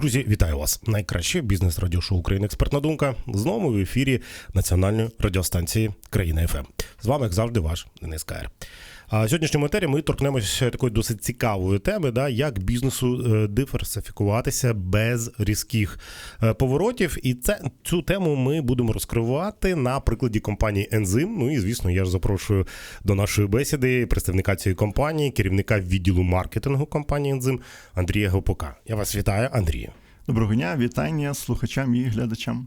Друзі, вітаю вас! Найкраще бізнес радіошоу Україна Експертна Думка. Знову в ефірі національної радіостанції Країна ФМ. З вами, як завжди, ваш Денис Каєр. А сьогоднішньому етері ми торкнемося такої досить цікавої теми, да, як бізнесу е, диверсифікуватися без різких е, поворотів. І це цю тему ми будемо розкривати на прикладі компанії Ензим. Ну і звісно, я ж запрошую до нашої бесіди представника цієї компанії, керівника відділу маркетингу компанії Ензим Андрія Гопока. Я вас вітаю, Андрію. Доброго дня, вітання слухачам і глядачам.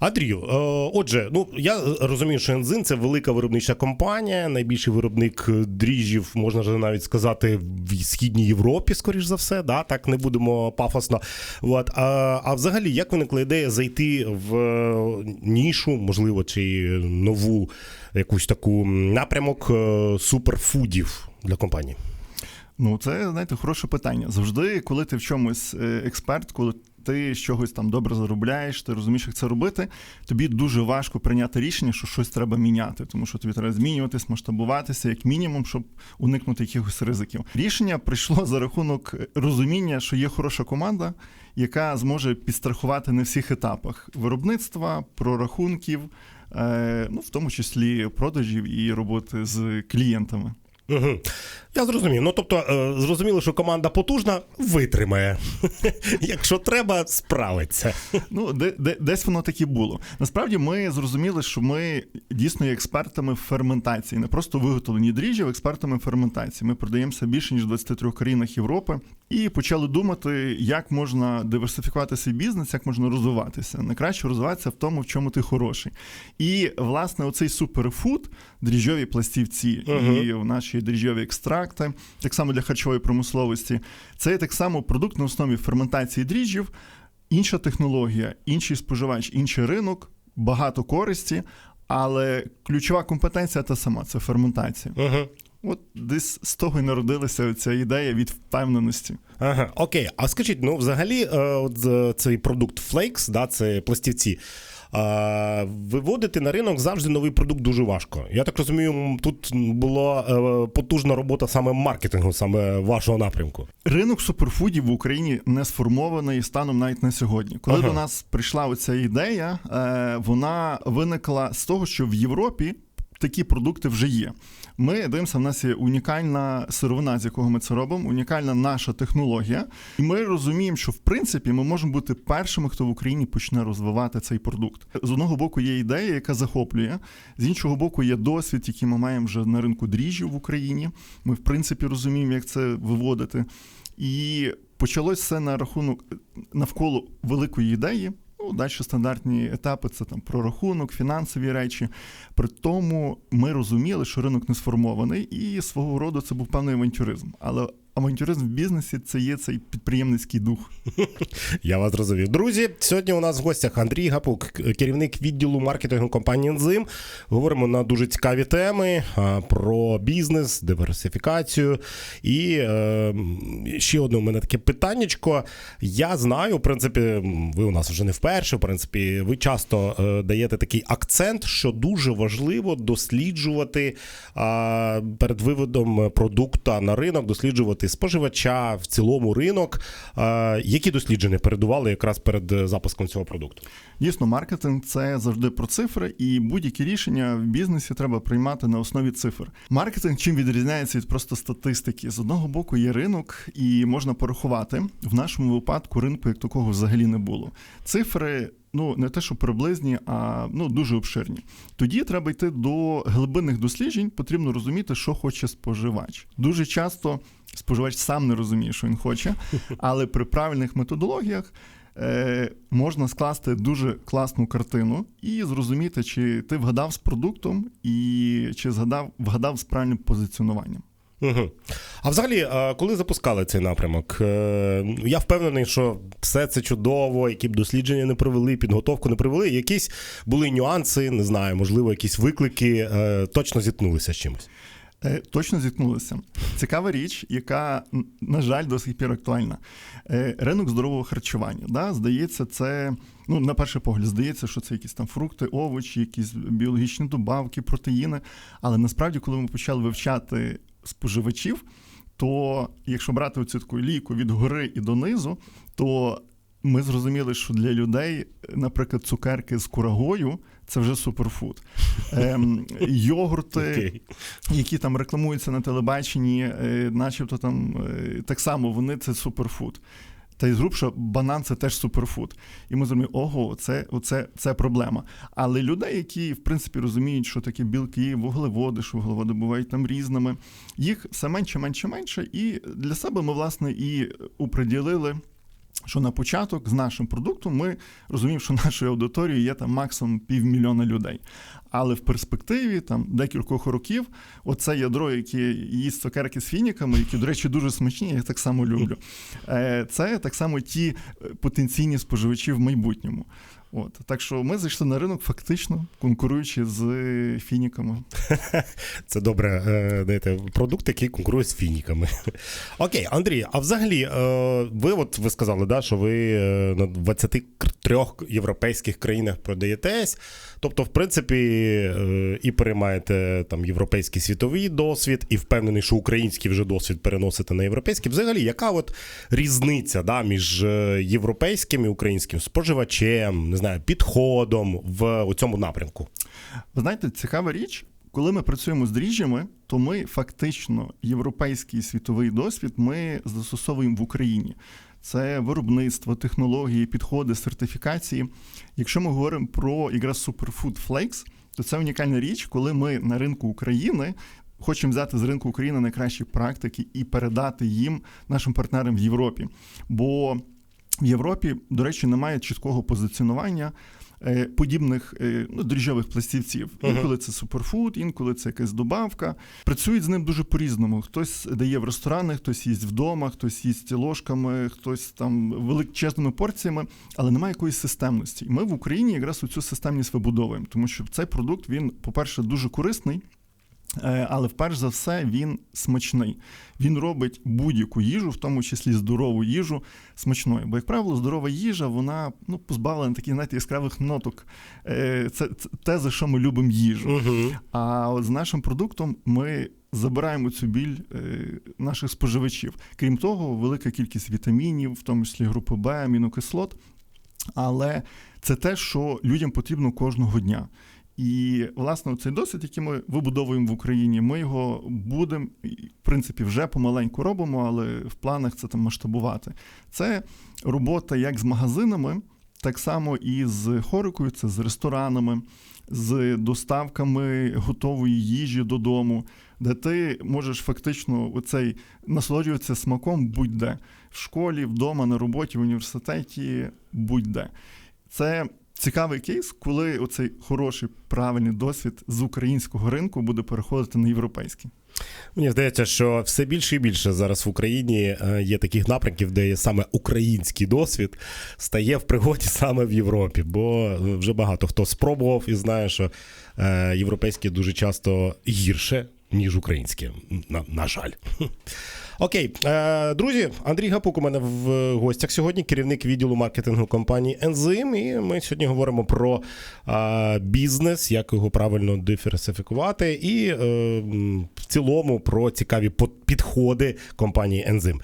Андрію, е, отже, ну я розумію, що Ензин це велика виробнича компанія, найбільший виробник дріжджів, можна вже навіть сказати, в східній Європі, скоріш за все, да, так не будемо пафосно. От. А, а взагалі, як виникла ідея зайти в нішу, можливо, чи нову якусь таку напрямок е, суперфудів для компанії? Ну, це знаєте, хороше питання. Завжди, коли ти в чомусь е, експерт, коли ти з чогось там добре заробляєш, ти розумієш, як це робити. Тобі дуже важко прийняти рішення, що щось треба міняти, тому що тобі треба змінюватись, масштабуватися, як мінімум, щоб уникнути якихось ризиків. Рішення прийшло за рахунок розуміння, що є хороша команда, яка зможе підстрахувати на всіх етапах виробництва, прорахунків, е, ну в тому числі продажів і роботи з клієнтами. Угу. Я зрозумів. Ну тобто, е, зрозуміло, що команда потужна, витримає. Якщо треба, справиться. Ну, де, де, десь воно так і було. Насправді, ми зрозуміли, що ми дійсно є експертами ферментації, не просто виготовлені дріжджів, експертами в ферментації. Ми продаємося більше ніж в 23 країнах Європи і почали думати, як можна диверсифікувати свій бізнес, як можна розвиватися. Найкраще розвиватися в тому, в чому ти хороший. І власне оцей суперфуд, дріжджові пластівці uh-huh. і в наші дріжджові екстракти, так само для харчової промисловості. Це так само продукт на основі ферментації дріжджів, інша технологія, інший споживач, інший ринок, багато користі, але ключова компетенція та сама це ферментація. Uh-huh. От десь з того й народилася ця ідея від впевненості. Ага, окей. А скажіть, ну взагалі, от цей продукт Flakes, да, це пластівці. Виводити на ринок завжди новий продукт дуже важко. Я так розумію, тут була потужна робота саме маркетингу, саме вашого напрямку. Ринок суперфудів в Україні не сформований станом навіть на сьогодні. Коли ага. до нас прийшла оця ідея, вона виникла з того, що в Європі такі продукти вже є. Ми дивимося, в нас є унікальна сировина, з якого ми це робимо, унікальна наша технологія. І ми розуміємо, що в принципі ми можемо бути першими, хто в Україні почне розвивати цей продукт. З одного боку є ідея, яка захоплює, з іншого боку, є досвід, який ми маємо вже на ринку дріжджів в Україні. Ми, в принципі, розуміємо, як це виводити. І почалось все на рахунок навколо великої ідеї. Ну, далі стандартні етапи це там прорахунок, фінансові речі. При тому ми розуміли, що ринок не сформований, і свого роду це був певний авантюризм. Але авантюризм в бізнесі це є цей підприємницький дух. Я вас розумію. Друзі, сьогодні у нас в гостях Андрій Гапук, керівник відділу маркетингу компанії «Ензим». Говоримо на дуже цікаві теми про бізнес, диверсифікацію. І е, ще одне у мене таке питаннячко. Я знаю, в принципі, ви у нас вже не вперше. В принципі, ви часто е, даєте такий акцент, що дуже важливо досліджувати е, перед виводом продукту на ринок, досліджувати споживача в цілому ринок. Які дослідження передували якраз перед е, запуском цього продукту? Дійсно, маркетинг це завжди про цифри, і будь-які рішення в бізнесі треба приймати на основі цифр. Маркетинг чим відрізняється від просто статистики. З одного боку є ринок, і можна порахувати в нашому випадку ринку як такого взагалі не було. Цифри. Ну, не те, що приблизні, а ну дуже обширні. Тоді треба йти до глибинних досліджень. Потрібно розуміти, що хоче споживач. Дуже часто споживач сам не розуміє, що він хоче, але при правильних методологіях е, можна скласти дуже класну картину і зрозуміти, чи ти вгадав з продуктом, і чи згадав вгадав з правильним позиціонуванням. Угу. А взагалі, коли запускали цей напрямок, е, я впевнений, що все це чудово, які б дослідження не провели, підготовку не провели. Якісь були нюанси, не знаю, можливо, якісь виклики, е, точно зіткнулися з чимось. Е, точно зіткнулися. Цікава річ, яка, на жаль, до сих пір актуальна. Е, ринок здорового харчування. Да? Здається, це, ну, на перший погляд, здається, що це якісь там фрукти, овочі, якісь біологічні добавки, протеїни. Але насправді, коли ми почали вивчати споживачів, то якщо брати оцю таку лійку від гори і донизу, то ми зрозуміли, що для людей, наприклад, цукерки з курагою це вже суперфуд. Ем, йогурти, Окей. які там рекламуються на телебаченні, е, начебто там е, так само вони це суперфуд. Та й зрубша банан це теж суперфуд. І ми зрозуміли, ого, це, оце, це проблема. Але людей, які в принципі розуміють, що таке білки, вуглеводи, що вуглеводи бувають там різними, їх все менше, менше, менше. І для себе ми, власне, і уприділили. Що на початок з нашим продуктом ми розуміємо, що нашою аудиторією є там максимум півмільйона людей. Але в перспективі там декількох років оце ядро, яке їсть цукерки з фініками, які, до речі, дуже смачні, я так само люблю. Е, Це так само ті е, потенційні споживачі в майбутньому. От так що ми зайшли на ринок, фактично конкуруючи з е, фініками. Це добре, е, знаєте, продукт, який конкурує з фініками. Окей, Андрій, а взагалі, е, ви от ви сказали, да, що ви е, на 23 європейських країнах продаєтесь. Тобто, в принципі, е, і переймаєте там європейський світовий досвід, і впевнений, що український вже досвід переносите на європейський. Взагалі, яка от різниця да, між е, європейським і українським споживачем, не знаю, підходом в цьому напрямку? Ви знаєте, цікава річ, коли ми працюємо з дріжджами, то ми фактично європейський світовий досвід ми застосовуємо в Україні. Це виробництво, технології, підходи, сертифікації. Якщо ми говоримо про якраз Superfood Flakes, то це унікальна річ, коли ми на ринку України хочемо взяти з ринку України найкращі практики і передати їм нашим партнерам в Європі. Бо в Європі, до речі, немає чіткого позиціонування подібних е, ну, дріжджових пластівців. Інколи це суперфуд, інколи це якась добавка. Працюють з ним дуже по-різному. Хтось дає в ресторани, хтось їсть вдома, хтось їсть ложками, хтось там величезними порціями, але немає якоїсь системності. І ми в Україні якраз цю системність вибудовуємо, тому що цей продукт він, по-перше, дуже корисний. Е, Але вперше за все він смачний. Він робить будь-яку їжу, в тому числі здорову їжу, смачною. Бо, як правило, здорова їжа, вона ну, позбавлена таких знаєте, яскравих ноток. Е, Це, це те, за що ми любимо їжу. Угу. А от з нашим продуктом ми забираємо цю біль е, наших споживачів. Крім того, велика кількість вітамінів, в тому числі групи Б, амінокислот. Але це те, що людям потрібно кожного дня. І, власне, цей досвід, який ми вибудовуємо в Україні, ми його будемо, в принципі, вже помаленьку робимо, але в планах це там масштабувати. Це робота як з магазинами, так само і з хорикою, це з ресторанами, з доставками готової їжі додому, де ти можеш фактично оцей насолоджуватися смаком будь-де в школі, вдома, на роботі, в університеті, будь-де. Це цікавий кейс, коли оцей хороший правильний досвід з українського ринку буде переходити на європейський. Мені здається, що все більше і більше зараз в Україні е, є таких напрямків, де саме український досвід стає в пригоді саме в Європі, бо е, вже багато хто спробував і знає, що е, європейське дуже часто гірше, ніж українське. На, на жаль. Окей, е, друзі, Андрій Гапук у мене в гостях сьогодні, керівник відділу маркетингу компанії Ензим. І ми сьогодні говоримо про бізнес, як його правильно диверсифікувати, і е, в цілому про цікаві підходи компанії Ензим.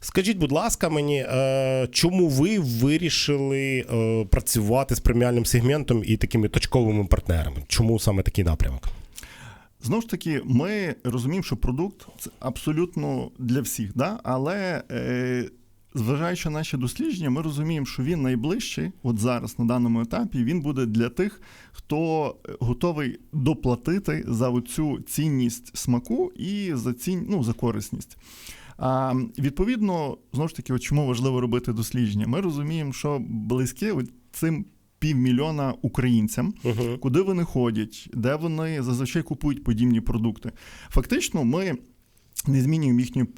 Скажіть, будь ласка, мені, е, чому ви вирішили працювати з преміальним сегментом і такими точковими партнерами? Чому саме такий напрямок? Знову ж таки, ми розуміємо, що продукт це абсолютно для всіх, да? але е, зважаючи на наші дослідження, ми розуміємо, що він найближчий, от зараз на даному етапі, він буде для тих, хто готовий доплатити за цю цінність смаку і за цінь, ну, за корисність. А, відповідно, знову ж таки, от чому важливо робити дослідження? Ми розуміємо, що близьке цим півмільйона українцям, Угу. куди вони ходять, де вони зазвичай купують подібні продукти. Фактично, ми не змінюємо їхньої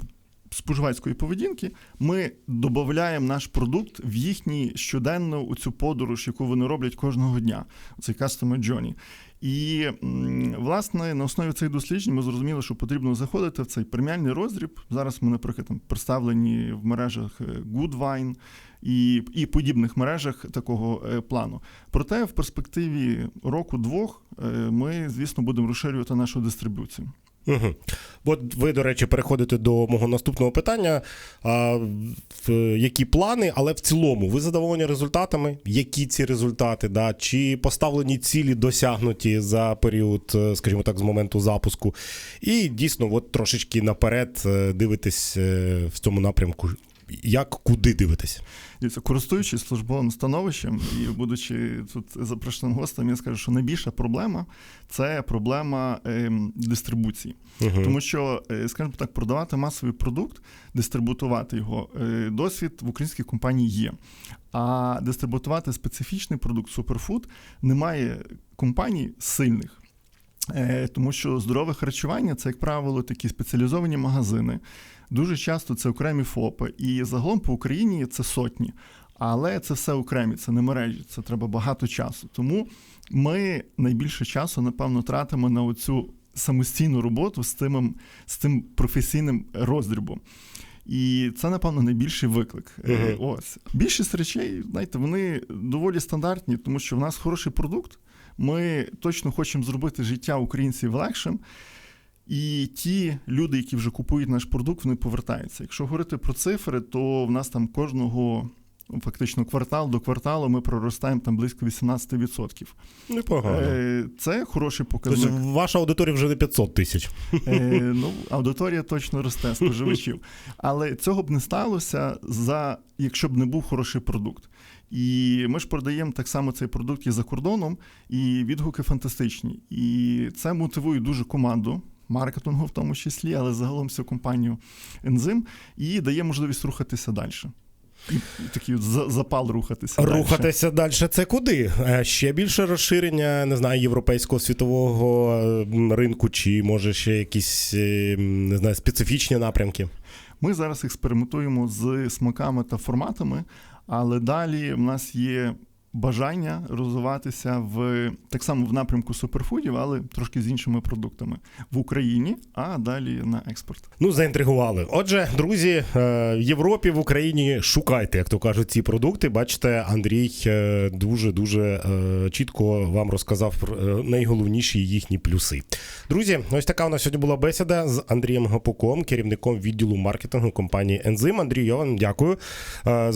споживацької поведінки, ми додаємо наш продукт в їхню щоденну у цю подорож, яку вони роблять кожного дня. Цей Customer Journey. І власне на основі цих досліджень ми зрозуміли, що потрібно заходити в цей преміальний роздріб. Зараз ми, наприклад, там представлені в мережах е, Goodwine і, і подібних мережах такого е, плану. Проте в перспективі року-двох е, ми, звісно, будемо розширювати нашу дистрибуцію. Угу. От ви, до речі, переходите до мого наступного питання. А, в, які плани, але в цілому ви задоволені результатами? Які ці результати? Да? Чи поставлені цілі досягнуті за період, е, скажімо так, з моменту запуску? І дійсно, от трошечки наперед дивитесь в цьому напрямку. Як куди? Дивіться, користуючись службовим становищем і будучи тут запрошеним гостем, я скажу, що найбільша проблема це проблема ем, дистрибуції. Угу. Тому що, е, скажімо так, продавати масовий продукт, дистрибутувати його, е, досвід в українській компанії є. А дистрибутувати специфічний продукт суперфуд немає компаній сильних. Е, Тому що здорове харчування це, як правило, такі спеціалізовані магазини. Дуже часто це окремі ФОПи. І загалом по Україні це сотні. Але це все окремі, це не мережі, це треба багато часу. Тому ми найбільше часу, напевно, тратимо на оцю самостійну роботу з тим, з тим професійним роздрібом. І це, напевно, найбільший виклик. Мгм. Ось більшість речей, знаєте, вони доволі стандартні, тому що в нас хороший продукт. Ми точно хочемо зробити життя українців легшим. І ті люди, які вже купують наш продукт, вони повертаються. Якщо говорити про цифри, то в нас там кожного фактично квартал до кварталу ми проростаємо там близько 18%. Непогано. Е, Це хороший Тобто ваша аудиторія вже не 500 тисяч. Е, ну, аудиторія точно росте споживачів. Але цього б не сталося, за, якщо б не був хороший продукт. І ми ж продаємо так само цей продукт і за кордоном, і відгуки фантастичні. І це мотивує дуже команду. Маркетингу в тому числі, але загалом всю компанію ензим, і дає можливість рухатися далі. Такий за- запал рухатися. Рухатися далі це куди? Е, Ще більше розширення, не знаю, європейського світового ринку, чи може ще якісь е, не знаю, специфічні напрямки. Ми зараз експериментуємо з смаками та форматами, але далі в нас є бажання розвиватися в так само в напрямку суперфудів, але трошки з іншими продуктами в Україні, а далі на експорт. Ну, заінтригували. Отже, друзі, е, в Європі, в Україні шукайте, як то кажуть, ці продукти. Бачите, Андрій е, дуже дуже чітко вам розказав про е, найголовніші їхні плюси. Друзі, ось така у нас сьогодні була бесіда з Андрієм Гапуком, керівником відділу маркетингу компанії Ензим. Андрій, я вам дякую. Е,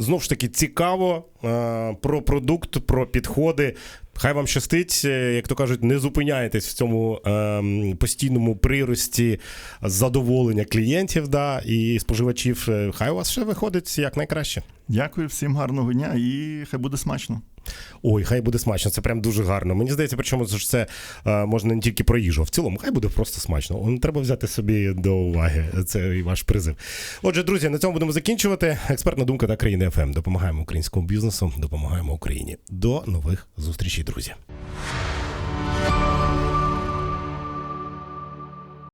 Знову ж таки, цікаво е, про продукт, про підходи. Хай вам щастить, е, як то кажуть, не зупиняйтесь в цьому ем, постійному прирості задоволення клієнтів да, і споживачів. Е, Хай у вас ще виходить як найкраще. Дякую всім гарного дня і хай буде смачно. Ой, хай буде смачно, це прям дуже гарно. Мені здається, причому що це е, можна не тільки про їжу, а в цілому, хай буде просто смачно. Треба взяти собі до уваги. Це і ваш призив. Отже, друзі, на цьому будемо закінчувати. Експертна думка та країни ФМ. Допомагаємо українському бізнесу, допомагаємо Україні. До нових зустрічей, друзі.